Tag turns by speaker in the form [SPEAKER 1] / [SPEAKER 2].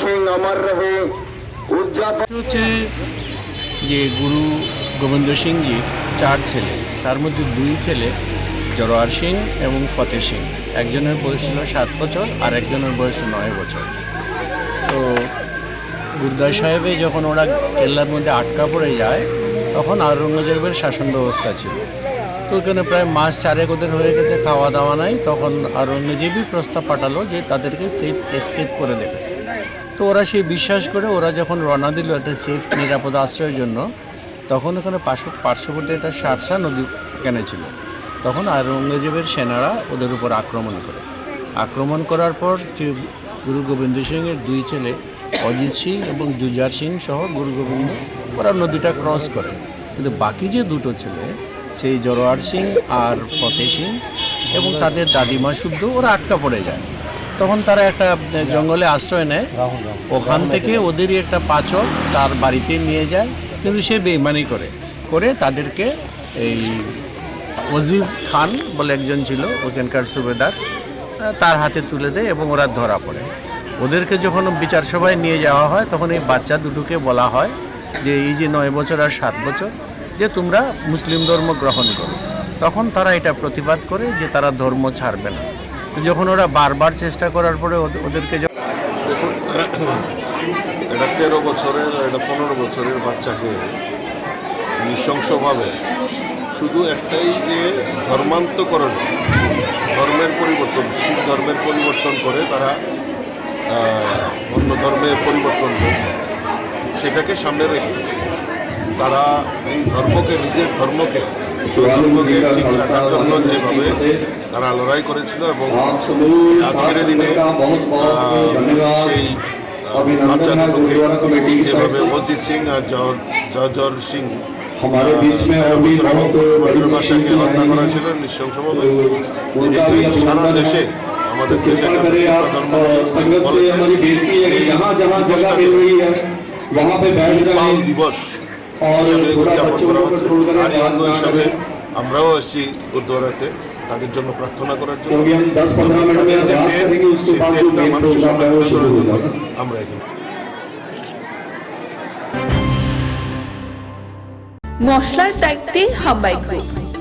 [SPEAKER 1] সিং অমর উদযাপন
[SPEAKER 2] হচ্ছে যে গুরু গোবিন্দ সিংজি চার ছেলে। তার মধ্যে দুই ছেলে জরোয়ার সিং এবং ফতেহ সিং। একজনের বয়স ছিল সাত বছর আর একজনের বয়স নয় বছর। তো গুরুদাস সাহেবে যখন ওরা কেল্লার মধ্যে আটকা পড়ে যায়, তখন আওরঙ্গজেবের শাসন ব্যবস্থা ছিল। তো ওখানে প্রায় মাস চারেক ওদের হয়ে গেছে খাওয়া দাওয়া নাই। তখন আওরঙ্গজেবই প্রস্তাব পাঠালো যে তাদেরকে সেফ এসকেপ করে দেবে। তো ওরা সেই বিশ্বাস করে ওরা যখন রওনা দিল একটা সেফ নিরাপদ আশ্রয়ের জন্য, তখন ওখানে পার্শ্ব, পার্শ্ববর্তী একটা সারসা নদী এখানে ছিল। তখন আওরঙ্গজেবের সেনারা ওদের উপর আক্রমণ করে। আক্রমণ করার পর গুরু গোবিন্দ সিংয়ের দুই ছেলে অজিত সিং এবং জুজার সিং সহ গুরু গোবিন্দ ওরা নদীটা ক্রস করে। কিন্তু বাকি যে দুটো ছেলে সেই জরোয়ার সিং আর ফতে সিং এবং তাদের দাদিমা শুদ্ধ ওরা আটকা পড়ে যায়। তখন তারা একটা জঙ্গলে আশ্রয় নেয়। ওখান থেকে ওদেরই একটা পাচক তার বাড়িতে নিয়ে যায় কিন্তু সে বেইমানি করে। করে তাদেরকে এই ওজির খান বলে একজন ছিল ওখানকার সুবেদার তার হাতে তুলে দেয় এবং ওরা ধরা পড়ে। ওদেরকে যখন বিচার সভায় নিয়ে যাওয়া হয়, তখন এই বাচ্চা দুটোকে বলা হয় যে, এই যে নয় বছর আর সাত বছর, যে তোমরা মুসলিম ধর্ম গ্রহণ করো। তখন তারা এটা প্রতিবাদ করে যে, তারা ধর্ম ছাড়বে না। যখন ওরা বারবার চেষ্টা করার পরে ওদেরকে
[SPEAKER 3] দেখুন, এটা তেরো বছরের, এটা পনেরো বছরের বাচ্চাকে নৃশংসভাবে শুধু একটাই যে ধর্মান্তকরণ, ধর্মের পরিবর্তন, শিখ ধর্মের পরিবর্তন করে তারা অন্য ধর্মের পরিবর্তন করে সেটাকে সামনে রেখে তারা এই ধর্মকে নিজের ধর্মকে ধর্মকে ঠিক রাখার জন্য যেভাবে তারা লড়াই করেছিল এবং
[SPEAKER 4] आप समूह
[SPEAKER 3] আজকের
[SPEAKER 4] साथ
[SPEAKER 3] দিনে
[SPEAKER 4] का बहुत बहुत
[SPEAKER 3] আহ,
[SPEAKER 4] धन्यवाद
[SPEAKER 3] সেই
[SPEAKER 4] अभिनंदन है गुरुद्वारा कमेटी की साइड
[SPEAKER 3] যেভাবে
[SPEAKER 4] से
[SPEAKER 3] অজিত সিং আর জজর সিং
[SPEAKER 4] हमारे बीच में और भी बहुत बड़ी
[SPEAKER 3] ভাষাকে
[SPEAKER 4] शक्ति
[SPEAKER 3] হত্যা
[SPEAKER 4] आई
[SPEAKER 3] করা
[SPEAKER 4] है
[SPEAKER 3] ছিল নৃশংসভাবে
[SPEAKER 4] तो उनका भी
[SPEAKER 3] এটি সারা
[SPEAKER 4] अभिनंदन
[SPEAKER 3] দেশে
[SPEAKER 4] है
[SPEAKER 3] আমাদের
[SPEAKER 4] तो
[SPEAKER 3] দেশে
[SPEAKER 4] कृपा करें आप
[SPEAKER 3] ধর্ম
[SPEAKER 4] अ, संगत से हमारी बेनती है कि जहाँ जहाँ जगह मिल रही है वहाँ पे बैठ
[SPEAKER 3] পাল
[SPEAKER 4] जाएं
[SPEAKER 3] দিবস
[SPEAKER 4] और
[SPEAKER 3] হিসাবে
[SPEAKER 4] थोड़ा
[SPEAKER 3] উদযাপন
[SPEAKER 4] बच्चों
[SPEAKER 3] করা
[SPEAKER 4] को
[SPEAKER 3] হচ্ছে
[SPEAKER 4] कंट्रोल करें
[SPEAKER 3] আর এই
[SPEAKER 4] बात
[SPEAKER 3] অঙ্গ
[SPEAKER 4] ना
[SPEAKER 3] হিসাবে
[SPEAKER 4] करें
[SPEAKER 3] আমরাও এসেছি গুরুদ্বারাতে তাদের জন্য প্রার্থনা করার জন্য
[SPEAKER 4] क्योंकि हम 10-15 मिनट में
[SPEAKER 3] তাদের যে
[SPEAKER 4] अभ्यास
[SPEAKER 3] main-
[SPEAKER 4] करेंगे उसके
[SPEAKER 3] সেই
[SPEAKER 4] बाद जो
[SPEAKER 3] main
[SPEAKER 4] मेन
[SPEAKER 3] মানুষের
[SPEAKER 4] प्रोग्राम
[SPEAKER 3] সামনে
[SPEAKER 4] है वो
[SPEAKER 3] তুলে
[SPEAKER 4] शुरू हो
[SPEAKER 3] ধরার জন্য
[SPEAKER 4] जाएगा
[SPEAKER 3] আমরা এখানে
[SPEAKER 5] মশলার দায়িত্বে হাম্বাই গ্রুপ